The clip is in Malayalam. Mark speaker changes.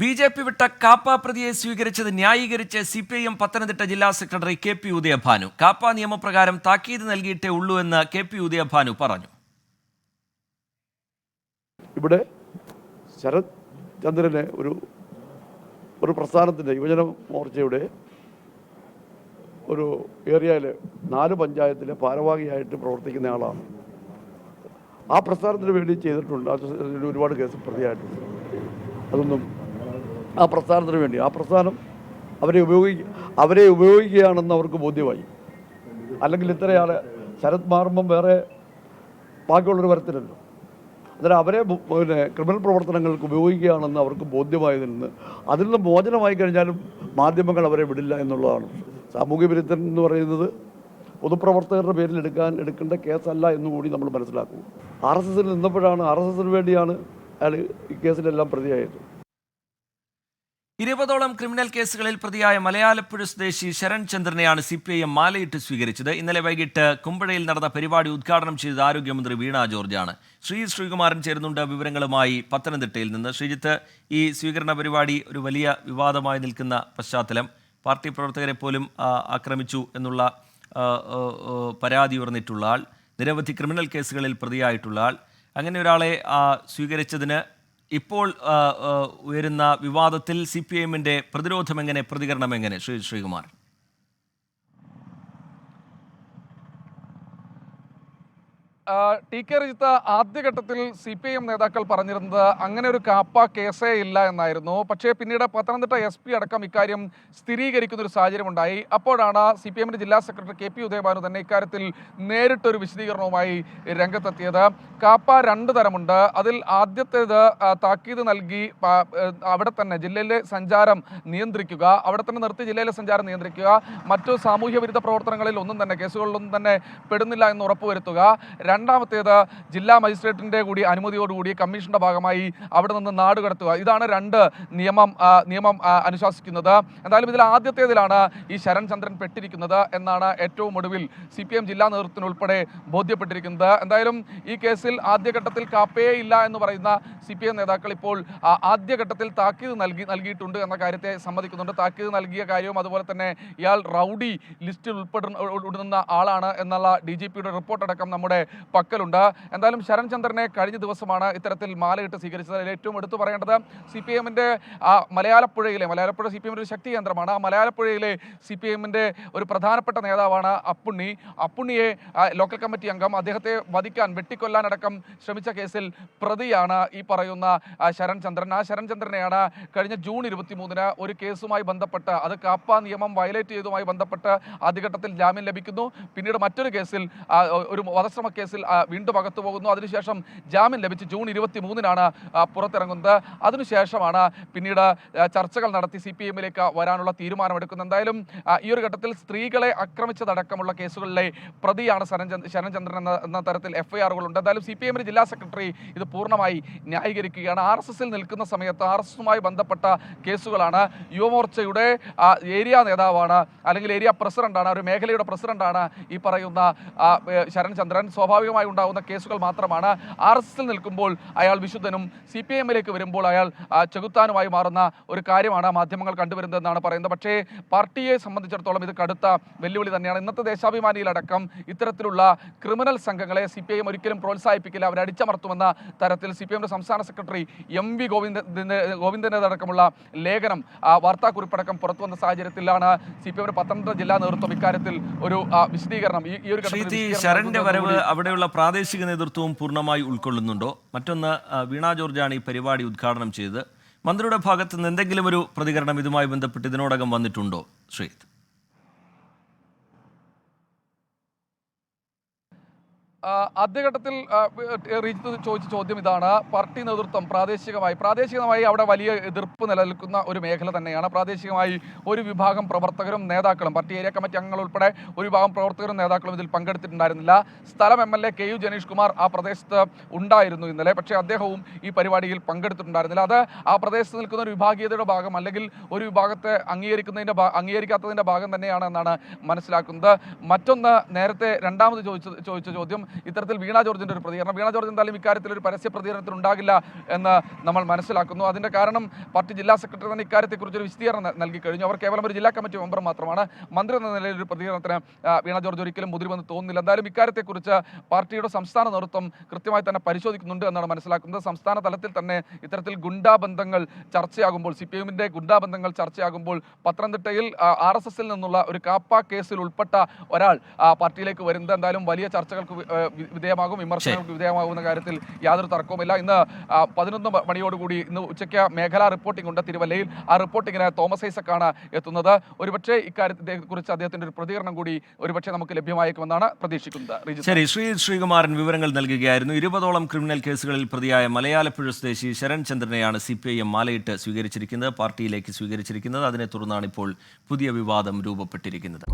Speaker 1: ബി ജെ പി വിട്ട കാപ്പ പ്രതിയെ സ്വീകരിച്ചത് ന്യായീകരിച്ച് C P I M Pathanamthitta ജില്ലാ secretary K P Udayabhanu. KAAPA നിയമപ്രകാരം താക്കീത് നൽകിയിട്ടേ ഉള്ളൂ എന്ന് കെ പി ഉദയഭാനു പറഞ്ഞു.
Speaker 2: ഇവിടെ ശരത് ചന്ദ്രനെ ഒരു ഒരു പ്രസ്ഥാനത്തിന്റെ യുവജന മോർച്ചയുടെ ഒരു ഏരിയയിൽ നാല് പഞ്ചായത്തിലെ ഭാരവാഹിയായിട്ട് പ്രവർത്തിക്കുന്ന ആളാണ്. ആ പ്രസ്ഥാനത്തിന് വേണ്ടി ചെയ്തിട്ടുണ്ട്. ഒരുപാട് കേസ് പ്രതിയായിട്ടുണ്ട്. അതൊന്നും ആ പ്രസ്ഥാനത്തിന് വേണ്ടി. ആ പ്രസ്ഥാനം അവരെ ഉപയോഗിക്കുക അവരെ ഉപയോഗിക്കുകയാണെന്ന് അവർക്ക് ബോധ്യമായി. അല്ലെങ്കിൽ ഇത്രയാളെ ശരത് മാറുമ്പം വേറെ ബാക്കിയുള്ളവർ വരത്തില്ലല്ലോ അന്നേരം അവരെ പിന്നെ ക്രിമിനൽ പ്രവർത്തനങ്ങൾക്ക് ഉപയോഗിക്കുകയാണെന്ന് അവർക്ക് ബോധ്യമായതിൽ നിന്ന് അതിൽ നിന്ന് മോചനമായി കഴിഞ്ഞാലും മാധ്യമങ്ങൾ അവരെ വിടില്ല എന്നുള്ളതാണ്. സാമൂഹ്യ വിരുദ്ധൻ എന്ന് പറയുന്നത് പൊതുപ്രവർത്തകരുടെ പേരിൽ എടുക്കാൻ എടുക്കേണ്ട കേസല്ല എന്നുകൂടി നമ്മൾ മനസ്സിലാക്കും ആർ എസ് എസിൽ നിന്നപ്പോഴാണ് ആർ എസ് എസിന് വേണ്ടിയാണ് അയാൾ ഈ കേസിലെല്ലാം പ്രതിയായത്.
Speaker 1: ഇരുപതോളം ക്രിമിനൽ കേസുകളിൽ പ്രതിയായ മലയാലപ്പുഴ സ്വദേശി ശരൺ ചന്ദ്രനെയാണ് സി പി ഐ എം മാലയിട്ട് സ്വീകരിച്ചത്. ഇന്നലെ വൈകിട്ട് കുമ്പഴയിൽ നടന്ന പരിപാടി ഉദ്ഘാടനം ചെയ്തത് ആരോഗ്യമന്ത്രി വീണ ജോർജാണ്. ശ്രീ ശ്രീകുമാരൻ ചേരുന്നുണ്ട് വിവരങ്ങളുമായി പത്തനംതിട്ടയിൽ നിന്ന്. ശ്രീജിത്ത് ഈ സ്വീകരണ പരിപാടി ഒരു വലിയ വിവാദമായി നിൽക്കുന്ന പശ്ചാത്തലം. പാർട്ടി പ്രവർത്തകരെ പോലും ആക്രമിച്ചു എന്നുള്ള പരാതി ഉയർന്നിട്ടുള്ള ആൾ. നിരവധി ക്രിമിനൽ കേസുകളിൽ പ്രതിയായിട്ടുള്ള ആൾ. അങ്ങനെ ഒരാളെ സ്വീകരിച്ചതിന് ഇപ്പോൾ ഉയരുന്ന വിവാദത്തിൽ സി പി എമ്മിന്റെ പ്രതിരോധം എങ്ങനെ പ്രതികരണം എങ്ങനെ? ശ്രീ ശ്രീകുമാർ.
Speaker 3: ടി കെ രജിത്ത് ആദ്യഘട്ടത്തിൽ സി പി ഐ എം നേതാക്കൾ പറഞ്ഞിരുന്നത് അങ്ങനെ ഒരു കാപ്പ കേസേ ഇല്ല എന്നായിരുന്നു. പക്ഷേ പിന്നീട് പത്തനംതിട്ട എസ് പി അടക്കം ഇക്കാര്യം സ്ഥിരീകരിക്കുന്ന ഒരു സാഹചര്യം ഉണ്ടായി അപ്പോഴാണ് സി പി എമ്മിന്റെ ജില്ലാ സെക്രട്ടറി കെ പി ഉദയഭാനു തന്നെ ഇക്കാര്യത്തിൽ നേരിട്ടൊരു വിശദീകരണവുമായി രംഗത്തെത്തിയത്. കാപ്പ രണ്ട് തരമുണ്ട്. അതിൽ ആദ്യത്തേത് താക്കീത് നൽകി അവിടെ തന്നെ ജില്ലയിലെ സഞ്ചാരം നിയന്ത്രിക്കുക. അവിടെ തന്നെ നിർത്തി ജില്ലയിലെ സഞ്ചാരം നിയന്ത്രിക്കുക. മറ്റു സാമൂഹ്യ വിരുദ്ധ പ്രവർത്തനങ്ങളിൽ ഒന്നും തന്നെ കേസുകളിലൊന്നും തന്നെ പെടുന്നില്ല എന്ന് ഉറപ്പുവരുത്തുക. രണ്ടാമത്തേത് ജില്ലാ മജിസ്ട്രേറ്റിന്റെ കൂടി അനുമതിയോടുകൂടി കമ്മീഷന്റെ ഭാഗമായി അവിടെ നിന്ന് നാട് കടത്തുക. ഇതാണ് രണ്ട് നിയമം നിയമം അനുശാസിക്കുന്നത്. എന്തായാലും ഇതിൽ ആദ്യത്തേതിലാണ് ഈ ശരൺ ചന്ദ്രൻ പെട്ടിരിക്കുന്നത് എന്നാണ് ഏറ്റവും ഒടുവിൽ സി പി എം ജില്ലാ നേതൃത്വത്തിനുൾപ്പെടെ ബോധ്യപ്പെട്ടിരിക്കുന്നത്. എന്തായാലും ഈ കേസിൽ ആദ്യഘട്ടത്തിൽ കാപ്പേ ഇല്ല എന്ന് പറയുന്ന സി പി എം നേതാക്കൾ ഇപ്പോൾ ആദ്യഘട്ടത്തിൽ താക്കീത് നൽകി നൽകിയിട്ടുണ്ട് എന്ന കാര്യത്തെ സമ്മതിക്കുന്നുണ്ട്. താക്കീത് നൽകിയ കാര്യവും അതുപോലെ തന്നെ ഇയാൾ റൗഡി ലിസ്റ്റിൽ ഉൾപ്പെടുന്ന ഉൾപ്പെടുന്ന ആളാണ് എന്നുള്ള ഡി ജി പിയുടെ റിപ്പോർട്ട് അടക്കം നമ്മുടെ പക്കലുണ്ട്. എന്തായാലും ശരൺ ചന്ദ്രനെ കഴിഞ്ഞ ദിവസമാണ് ഇത്തരത്തിൽ മാലയിട്ട് സ്വീകരിച്ചത്. ഏറ്റവും എടുത്തു പറയേണ്ടത് സി പി എമ്മിന്റെ ആ മലയാളപ്പുഴയിലെ മലയാളപ്പുഴ സി പി എമ്മിന്റെ ഒരു ശക്തി കേന്ദ്രമാണ്. ആ മലയാളപ്പുഴയിലെ സി പി എമ്മിന്റെ ഒരു പ്രധാനപ്പെട്ട നേതാവാണ് അപ്പുണ്ണി. അപ്പുണ്ണിയെ ലോക്കൽ കമ്മിറ്റി അംഗം അദ്ദേഹത്തെ വധിക്കാൻ വെട്ടിക്കൊല്ലാനടക്കം ശ്രമിച്ച കേസിൽ പ്രതിയാണ് ഈ പറയുന്ന ശരൺ ചന്ദ്രൻ. ആ ശരൺ ചന്ദ്രനെയാണ് കഴിഞ്ഞ ജൂൺ ഇരുപത്തി മൂന്നിന് ഒരു കേസുമായി ബന്ധപ്പെട്ട് അത് കാപ്പ നിയമം വയലേറ്റ് ചെയ്തതുമായി ബന്ധപ്പെട്ട് ആദ്യഘട്ടത്തിൽ ജാമ്യം ലഭിക്കുന്നു. പിന്നീട് മറ്റൊരു കേസിൽ ഒരു വധശ്രമ കേസിൽ ആ, വീണ്ടും അകത്തു പോകുന്നു. അതിനുശേഷം ജാമ്യം ലഭിച്ച് ജൂൺ ഇരുപത്തി മൂന്നിനാണ് പുറത്തിറങ്ങുന്നത്. അതിനുശേഷമാണ് പിന്നീട് ചർച്ചകൾ നടത്തി സി പി എമ്മിലേക്ക് വരാനുള്ള തീരുമാനമെടുക്കുന്നത്. എന്തായാലും ഈ ഒരു ഘട്ടത്തിൽ സ്ത്രീകളെ ആക്രമിച്ചതടക്കമുള്ള കേസുകളിലെ പ്രതിയാണ് ശരൺചന്ദ് ശരൺചന്ദ്രൻ എന്ന എന്ന തരത്തിൽ എഫ്ഐആറുകൾ ഉണ്ട് എന്തായാലും സി പി എമ്മിന്റെ ജില്ലാ സെക്രട്ടറി ഇത് പൂർണമായി ന്യായീകരിക്കുകയാണ്. ആർ എസ് എസിൽ നിൽക്കുന്ന സമയത്ത് ആർ എസ് എസുമായി ബന്ധപ്പെട്ട കേസുകളാണ്. യുവമോർച്ചയുടെ ഏരിയ നേതാവാണ് അല്ലെങ്കിൽ ഏരിയ പ്രസിഡന്റാണ് ഒരു മേഖലയുടെ പ്രസിഡന്റാണ് ഈ പറയുന്ന ശരൺചന്ദ്രൻ. ശരൺചന്ദ്രൻ സ്വാഭാവികമായി ഉണ്ടാകുന്ന കേസുകൾ മാത്രമാണ് ആർ എസ് എസിൽ നിൽക്കുമ്പോൾ അയാൾ വിശുദ്ധനും സി പി എമ്മിലേക്ക് വരുമ്പോൾ അയാൾ ചെകുത്താനുമായി മാറുന്ന ഒരു കാര്യമാണ് മാധ്യമങ്ങൾ കണ്ടുവരുന്നതെന്നാണ് പറയുന്നത്. പക്ഷേ പാർട്ടിയെ സംബന്ധിച്ചിടത്തോളം ഇത് കടുത്ത വെല്ലുവിളി തന്നെയാണ്. ഇന്നത്തെ ദേശാഭിമാനിയിലടക്കം ഇത്തരത്തിലുള്ള ക്രിമിനൽ സംഘങ്ങളെ സി പി ഐ എം ഒരിക്കലും പ്രോത്സാഹിപ്പിക്കില്ല. അവരെ അടിച്ചമർത്തുമെന്ന തരത്തിൽ സി പി എമ്മിന്റെ സംസ്ഥാന സെക്രട്ടറി എം വി ഗോവിന്ദ ഗോവിന്ദനടക്കമുള്ള ലേഖനം ആ, വാർത്താക്കുറിപ്പടക്കം പുറത്തു വന്ന സാഹചര്യത്തിലാണ് സി പി എമ്മിന്റെ പത്തനംതിട്ട ജില്ലാ നേതൃത്വം ഇക്കാര്യത്തിൽ ഒരു വിശദീകരണം. ഈ ഒരു
Speaker 1: ശരണിന്റെ വരവ്
Speaker 3: നൽകുന്നതോടുകൂടി
Speaker 1: അവിടെയുള്ള പ്രാദേശിക നേതൃത്വവും പൂർണമായി ഉൾക്കൊള്ളുന്നുണ്ടോ? മറ്റൊന്ന് വീണ ജോർജാണ് ഈ പരിപാടി ഉദ്ഘാടനം ചെയ്തത്. മന്ത്രിയുടെ ഭാഗത്ത് നിന്ന് എന്തെങ്കിലും ഒരു പ്രതികരണം ഇതുമായി ബന്ധപ്പെട്ട് ഇതിനോടകം വന്നിട്ടുണ്ടോ ശ്രീത്
Speaker 3: ആദ്യഘട്ടത്തിൽ റീജിത്ത് ചോദിച്ച ചോദ്യം ഇതാണ്. പാർട്ടി നേതൃത്വം പ്രാദേശികമായി പ്രാദേശികമായി അവിടെ വലിയ എതിർപ്പ് നിലനിൽക്കുന്ന ഒരു മേഖല തന്നെയാണ്. പ്രാദേശികമായി ഒരു വിഭാഗം പ്രവർത്തകരും നേതാക്കളും പാർട്ടി ഏരിയ കമ്മിറ്റി അംഗങ്ങൾ ഉൾപ്പെടെ ഒരു വിഭാഗം പ്രവർത്തകരും നേതാക്കളും ഇതിൽ പങ്കെടുത്തിട്ടുണ്ടായിരുന്നില്ല. സ്ഥലം M L A K U Janeesh Kumar ആ പ്രദേശത്ത് ഉണ്ടായിരുന്നു ഇന്നലെ. പക്ഷേ അദ്ദേഹവും ഈ പരിപാടിയിൽ പങ്കെടുത്തിട്ടുണ്ടായിരുന്നില്ല. അത് ആ പ്രദേശത്ത് നിൽക്കുന്ന ഒരു വിഭാഗീയതയുടെ ഭാഗം അല്ലെങ്കിൽ ഒരു വിഭാഗത്തെ അംഗീകരിക്കുന്നതിന്റെ അംഗീകരിക്കാത്തതിന്റെ ഭാഗം തന്നെയാണ് എന്നാണ് മനസ്സിലാക്കുന്നത്. മറ്റൊന്ന് നേരത്തെ രണ്ടാമത് ചോദിച്ച ചോദിച്ച ചോദ്യം ഇത്തരത്തിൽ വീണ ജോർജിന്റെ ഒരു പ്രതികരണം. വീണ ജോർജ് എന്തായാലും ഇക്കാര്യത്തിൽ ഒരു പരസ്യ പ്രതികരണത്തിൽ ഉണ്ടാകില്ല എന്ന് നമ്മൾ മനസ്സിലാക്കുന്നു. അതിന്റെ കാരണം പാർട്ടി ജില്ലാ സെക്രട്ടറി തന്നെ ഇക്കാര്യത്തെക്കുറിച്ച് ഒരു വിശദീകരണം നൽകി കഴിഞ്ഞു. അവർ കേവലം ഒരു ജില്ലാ കമ്മിറ്റി മെമ്പർ മാത്രമാണ്. മന്ത്രി എന്ന നിലയിൽ ഒരു പ്രതികരണത്തിന് വീണ ജോർജ് ഒരിക്കലും മുതിരുമെന്ന് തോന്നുന്നില്ല. എന്തായാലും ഇക്കാര്യത്തെക്കുറിച്ച് പാർട്ടിയുടെ സംസ്ഥാന നേതൃത്വം കൃത്യമായി തന്നെ പരിശോധിക്കുന്നുണ്ട് എന്നാണ് മനസ്സിലാക്കുന്നത്. സംസ്ഥാന തലത്തിൽ തന്നെ ഇത്തരത്തിൽ ഗുണ്ടാബന്ധങ്ങൾ ചർച്ചയാകുമ്പോൾ സി പി എമ്മിന്റെ ഗുണ്ടാബന്ധങ്ങൾ ചർച്ചയാകുമ്പോൾ പത്തനംതിട്ടയിൽ ആർ എസ് എസിൽ നിന്നുള്ള ഒരു കാപ്പ കേസിൽ ഉൾപ്പെട്ട ഒരാൾ പാർട്ടിയിലേക്ക് വരുന്നത് എന്തായാലും വലിയ ചർച്ചകൾക്ക് വിധേയമാകും വിമർശനങ്ങൾക്ക് വിധേയമാകുന്ന കാര്യത്തിൽ യാതൊരു തർക്കവുമില്ല. ഇന്ന് പതിനൊന്ന് മണിയോടുകൂടി ഇന്ന് ഉച്ചയ്ക്ക് മേഖലാ റിപ്പോർട്ടിംഗ് ഉണ്ട് തിരുവല്ലയിൽ. ആ റിപ്പോർട്ടിങ്ങിന് തോമസ് ഐസക്കാണ് എത്തുന്നത്. ഒരുപക്ഷെ ഇക്കാര്യത്തെ കുറിച്ച് അദ്ദേഹത്തിന്റെ ഒരു പ്രതികരണം കൂടി ഒരുപക്ഷെ നമുക്ക് ലഭ്യമായേക്കുമെന്നാണ് പ്രതീക്ഷിക്കുന്നത്.
Speaker 1: ശരി ശ്രീ ശ്രീകുമാരൻ വിവരങ്ങൾ നൽകുകയായിരുന്നു. ഇരുപതോളം ക്രിമിനൽ കേസുകളിൽ പ്രതിയായ മലയാളപ്പുഴ സ്വദേശി ശരൺ ചന്ദ്രനെയാണ് സി പി ഐ എം മാലയിട്ട് സ്വീകരിച്ചിരിക്കുന്നത് പാർട്ടിയിലേക്ക് സ്വീകരിച്ചിരിക്കുന്നത്. അതിനെ തുടർന്നാണ് ഇപ്പോൾ പുതിയ വിവാദം രൂപപ്പെട്ടിരിക്കുന്നത്.